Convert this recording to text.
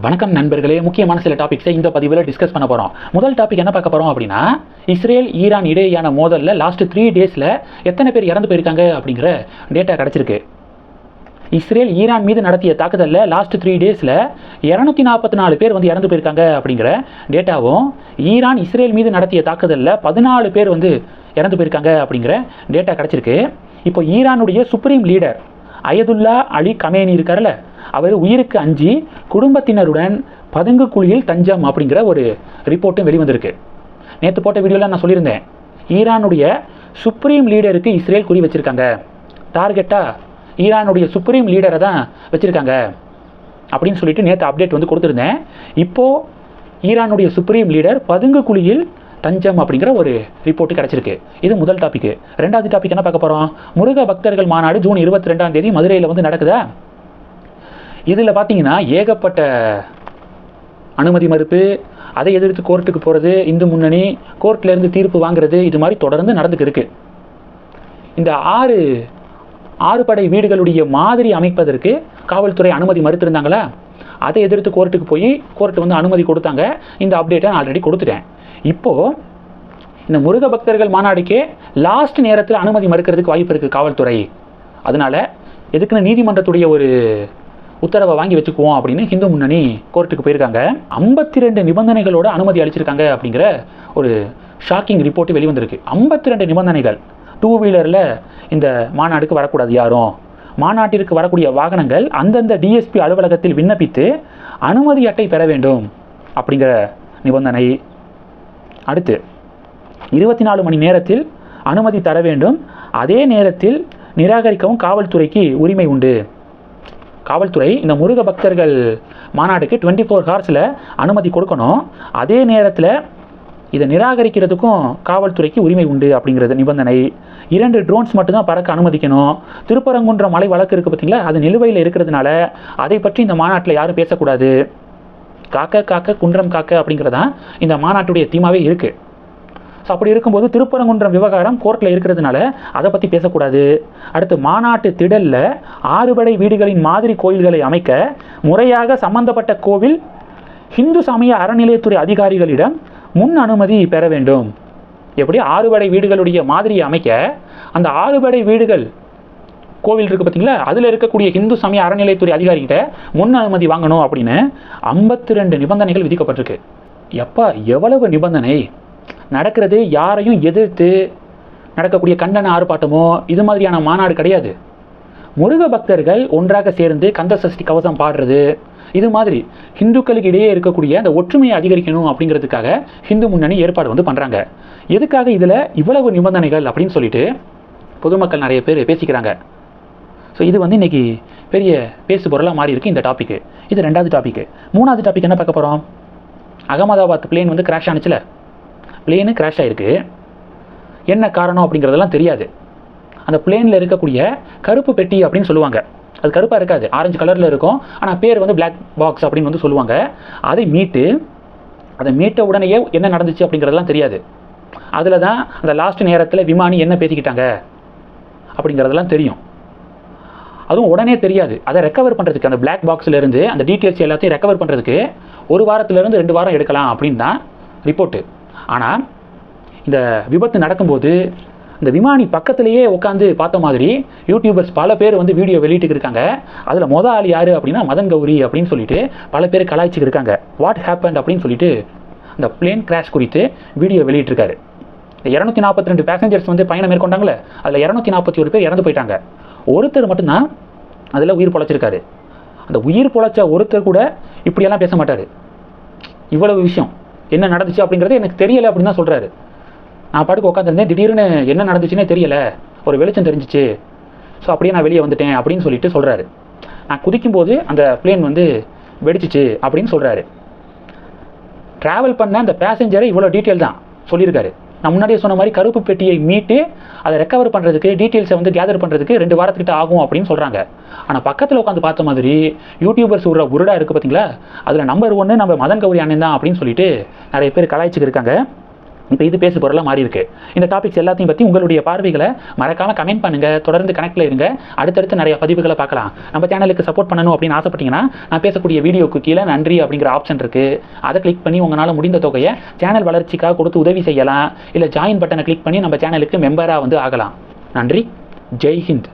வணக்கம் நண்பர்களே. முக்கியமான சில டாபிக்ஸை இந்த பதிவில் டிஸ்கஸ் பண்ண போகிறோம் முதல் டாபிக் என்ன பார்க்க போகிறோம் அப்படின்னா இஸ்ரேல் ஈரான் இடையேயான மோதலில் லாஸ்ட் த்ரீ டேஸில் எத்தனை பேர் இறந்து போயிருக்காங்க அப்படிங்கிற டேட்டா கிடச்சிருக்கு. இஸ்ரேல் ஈரான் மீது நடத்திய தாக்குதலில் லாஸ்ட் த்ரீ டேஸில் இரநூத்தி நாற்பத்தி நாலு பேர் வந்து இறந்து போயிருக்காங்க அப்படிங்கிற டேட்டாவும் ஈரான் இஸ்ரேல் மீது நடத்திய தாக்குதலில் பதினாலு பேர் வந்து இறந்து போயிருக்காங்க அப்படிங்கிற டேட்டா கிடச்சிருக்கு. இப்போ ஈரானுடைய supreme leader Ayatollah Ali Khamenei இருக்கார்ல அவர் உயிருக்கு அஞ்சி குடும்பத்தினருடன் பதுங்கு குழியில் தஞ்சம் அப்படிங்கிற ஒரு ரிப்போர்ட்டும் வெளிவந்திருக்கு. நேற்று போட்ட வீடியோவில் நான் சொல்லியிருந்தேன் ஈரானுடைய சுப்ரீம் லீடருக்கு இஸ்ரேல் குறி வச்சுருக்காங்க. டார்கெட்டாக ஈரானுடைய சுப்ரீம் லீடரை தான் வச்சுருக்காங்க. அப்படின்னு சொல்லிட்டு நேற்று அப்டேட் வந்து கொடுத்துருந்தேன். இப்போது ஈரானுடைய சுப்ரீம் லீடர் பதுங்கு குழியில் தஞ்சம் அப்படிங்கிற ஒரு ரிப்போர்ட் கிடச்சிருக்கு. இது முதல் டாபிக் ரெண்டாவது டாபிக் என்ன பார்க்க போகிறோம் முருக பக்தர்கள் மாநாடு ஜூன் இருபத்தி ரெண்டாம் தேதி மதுரையில் வந்து நடக்குதா? இதில் பார்த்தீங்கன்னா ஏகப்பட்ட அனுமதி மறுப்பு அதை எதிர்த்து கோர்ட்டுக்கு போகிறது இந்து முன்னணி கோர்ட்லேருந்து தீர்ப்பு வாங்குறது இது மாதிரி தொடர்ந்து நடந்துக்கு இருக்கு. இந்த ஆறு ஆறு படை வீடுகளுடைய மாதிரி அமைப்பதற்கு காவல்துறை அனுமதி மறுத்திருந்தாங்களா? அதை எதிர்த்து கோர்ட்டுக்கு போய் கோர்ட்டு வந்து அனுமதி கொடுத்தாங்க. இந்த அப்டேட்டை நான் ஆல்ரெடி கொடுத்துட்டேன். இப்போது இந்த முருக பக்தர்கள் மாநாடுக்கே லாஸ்ட் நேரத்தில் அனுமதி மறுக்கிறதுக்கு வாய்ப்பு இருக்குது காவல்துறை. அதனால எதுக்குன்னு நீதிமன்றத்துடைய ஒரு உத்தரவை வாங்கி வச்சுக்குவோம் அப்படின்னு ஹிந்து முன்னணி கோர்ட்டுக்கு போயிருக்காங்க. ஐம்பத்தி ரெண்டு நிபந்தனைகளோட அனுமதி அளிச்சிருக்காங்க அப்படிங்கிற ஒரு ஷாக்கிங் ரிப்போர்ட் வெளிவந்திருக்கு ஐம்பத்தி ரெண்டு நிபந்தனைகள். டூ வீலரில் இந்த மாநாடுக்கு வரக்கூடாது யாரும். மாநாட்டிற்கு வரக்கூடிய வாகனங்கள் அந்தந்த டிஎஸ்பி அலுவலகத்தில் விண்ணப்பித்து அனுமதி அட்டை பெற வேண்டும் அப்படிங்கிற நிபந்தனை. அடுத்து இருபத்தி நாலு மணி நேரத்தில் அனுமதி தர வேண்டும். அதே நேரத்தில் நிராகரிக்கவும் காவல்துறைக்கு உரிமை உண்டு. காவல்துறை இந்த முருக பக்தர்கள் மாநாடுக்கு டுவெண்ட்டி ஃபோர் ஹார்ஸில் அனுமதி கொடுக்கணும். அதே நேரத்தில் இதை நிராகரிக்கிறதுக்கும் காவல்துறைக்கு உரிமை உண்டு அப்படிங்கிறது நிபந்தனை. இரண்டு ட்ரோன்ஸ் மட்டும்தான் பறக்க அனுமதிக்கணும். திருப்பரங்குன்ற மலை வழக்கு இருக்குது பார்த்தீங்களா? அது நிலுவையில் இருக்கிறதுனால அதை பற்றி இந்த மாநாட்டில் யாரும் பேசக்கூடாது. காக்க காக்க குன்றம் காக்க அப்படிங்கிறதான் இந்த மாநாட்டுடைய தீமாவே இருக்குது ஸோ அப்படி இருக்கும்போது திருப்பரங்குன்றம் விவகாரம் கோர்ட்டில் இருக்கிறதுனால அதை பற்றி பேசக்கூடாது. அடுத்து மாநாட்டு திடலில் ஆறுபடை வீடுகளின் மாதிரி கோயில்களை அமைக்க முறையாக சம்பந்தப்பட்ட கோவில் ஹிந்து சமய அறநிலையத்துறை அதிகாரிகளிடம் முன் அனுமதி பெற வேண்டும். எப்படி? ஆறுபடை வீடுகளுடைய மாதிரியை அமைக்க அந்த ஆறுபடை வீடுகள் கோவில் இருக்குது பார்த்தீங்களா அதில் இருக்கக்கூடிய இந்து சமய அறநிலைத்துறை அதிகாரிகிட்ட முன் அனுமதி வாங்கணும் அப்படின்னு ஐம்பத்தி ரெண்டு நிபந்தனைகள் விதிக்கப்பட்டிருக்கு. எப்பா எவ்வளவு நிபந்தனை? நடக்கிறது யாரையும் எதிர்த்து நடக்கக்கூடிய கண்டன ஆர்ப்பாட்டமோ இது மாதிரியான மாநாடு கிடையாது. முருக பக்தர்கள் ஒன்றாக சேர்ந்து கந்த சஷ்டி கவசம் பாடுறது இது மாதிரி ஹிந்துக்களுக்கு இடையே இருக்கக்கூடிய அந்த ஒற்றுமையை அதிகரிக்கணும் அப்படிங்கிறதுக்காக ஹிந்து முன்னணி ஏற்பாடு வந்து பண்ணுறாங்க எதுக்காக இதில் இவ்வளவு நிபந்தனைகள் அப்படின்னு சொல்லிட்டு பொதுமக்கள் நிறைய பேர் பேசிக்கிறாங்க. ஸோ இது வந்து இன்றைக்கி பெரிய பேசு பொருளாக மாறி இருக்குது இந்த டாப்பிக்கு இது ரெண்டாவது டாப்பிக்கு மூணாவது டாபிக் என்ன பார்க்க போகிறோம் அகமதாபாத் பிளேன் வந்து கிராஷ் ஆனுச்சுல. பிளேனு கிராஷ் ஆகிருக்கு என்ன காரணம் அப்படிங்கிறதெல்லாம் தெரியாது. அந்த பிளேனில் இருக்கக்கூடிய கருப்பு பெட்டி அப்படின்னு சொல்லுவாங்க. அது கருப்பாக இருக்காது. ஆரஞ்சு கலரில் இருக்கும். ஆனால் பேர் வந்து பிளாக் பாக்ஸ் அப்படின்னு வந்து சொல்லுவாங்க. அதை மீட்டு அதை மீட்ட உடனேயே என்ன நடந்துச்சு அப்படிங்கிறதெல்லாம் தெரியாது. அதில் தான் அந்த லாஸ்ட் நேரத்தில் விமானி என்ன பேசிக்கிட்டாங்க அப்படிங்கிறதெல்லாம் தெரியும். அதுவும் உடனே தெரியாது. அதை ரெக்கவர் பண்ணுறதுக்கு அந்த பிளாக் பாக்ஸ்லேருந்து அந்த டீட்டெயில்ஸ் எல்லாத்தையும் ரெக்கவர் பண்ணுறதுக்கு ஒரு வாரத்துலேருந்து ரெண்டு வாரம் எடுக்கலாம் அப்படின்னு தான் ரிப்போர்ட்டு ஆனால் இந்த விபத்து நடக்கும்போது இந்த விமானி பக்கத்திலேயே உட்காந்து பார்த்த மாதிரி யூடியூபர்ஸ் பல பேர் வந்து வீடியோ வெளியிட்டு இருக்காங்க. அதில் மொத ஆள் யார் அப்படின்னா மதன் கௌரி அப்படின்னு சொல்லிட்டு பல பேர் கலாய்ச்சிக்கு இருக்காங்க. வாட் ஹேப்பன் அப்படின்னு சொல்லிட்டு அந்த பிளேன் கிராஷ் குறித்து வீடியோ வெளியிட்டிருக்காரு. இந்த இரநூத்தி நாற்பத்தி ரெண்டு பேசஞ்சர்ஸ் வந்து பயணம் மேற்கொண்டாங்களே அதில் இரநூத்தி நாற்பத்தி ஒரு பேர் இறந்து போயிட்டாங்க. ஒருத்தர் மட்டும்தான் அதில் உயிர் பொழைச்சிருக்காரு. அந்த உயிர் பொழைச்ச ஒருத்தர் கூட இப்படியெல்லாம் பேச மாட்டார். இவ்வளவு விஷயம். என்ன நடந்துச்சு அப்படிங்கிறது எனக்கு தெரியலை அப்படின்னு தான் சொல்கிறாரு நான் பாட்டுக்கு உட்காந்துருந்தேன் திடீர்னு என்ன நடந்துச்சுன்னே தெரியல. ஒரு வெளிச்சம் தெரிஞ்சிச்சு. ஸோ அப்படியே நான் வெளியே வந்துட்டேன் அப்படின்னு சொல்லிட்டு சொல்கிறாரு நான் குதிக்கும்போது அந்த பிளேன் வந்து வெடிச்சிச்சு அப்படின்னு சொல்கிறாரு ட்ராவல் பண்ண அந்த பேசஞ்சரை இவ்வளோ டீட்டெயில் தான் சொல்லியிருக்காரு. நான் முன்னாடியே சொன்ன மாதிரி கருப்பு பெட்டியை மீட்டு அதை ரெக்கவர் பண்ணுறதுக்கு டீட்டெயில்ஸை வந்து கேதர் பண்ணுறதுக்கு ரெண்டு வாரத்துக்கிட்ட ஆகும் அப்படின்னு சொல்கிறாங்க ஆனால் பக்கத்தில் உட்காந்து பார்த்த மாதிரி யூடியூபர்ஸ் விடுற உருடா இருக்குது பார்த்தீங்களா அதில் நம்பர் ஒன்று நம்ம மதன் கௌரி அண்ணன் தான் அப்படின்னு சொல்லிட்டு நிறைய பேர் கலாய்ச்சிக்கு இருக்காங்க. இப்போ இது பேசு பொருளாக மாறி இருக்கு. இந்த டாபிக்ஸ் எல்லாத்தையும் பற்றி உங்களுடைய பார்வைகளை மறக்காமல் கமெண்ட் பண்ணுங்கள் தொடர்ந்து கனெக்டில் இருங்க. அடுத்தடுத்து நிறைய பதிவுகளை பார்க்கலாம். நம்ம சேனலுக்கு சப்போர்ட் பண்ணணும் அப்படின்னு ஆசைப்பட்டீங்கன்னா நான் பேசக்கூடிய வீடியோக்கு கீழே நன்றி அப்படிங்கிற ஆப்ஷன் இருக்கு. அதை கிளிக் பண்ணி உங்களால் முடிந்த தொகையை சேனல் வளர்ச்சிக்காக கொடுத்து உதவி செய்யலாம். இல்லை ஜாயின் பட்டனை கிளிக் பண்ணி நம்ம சேனலுக்கு மெம்பராக வந்து ஆகலாம். நன்றி. ஜெய் ஹிந்த்.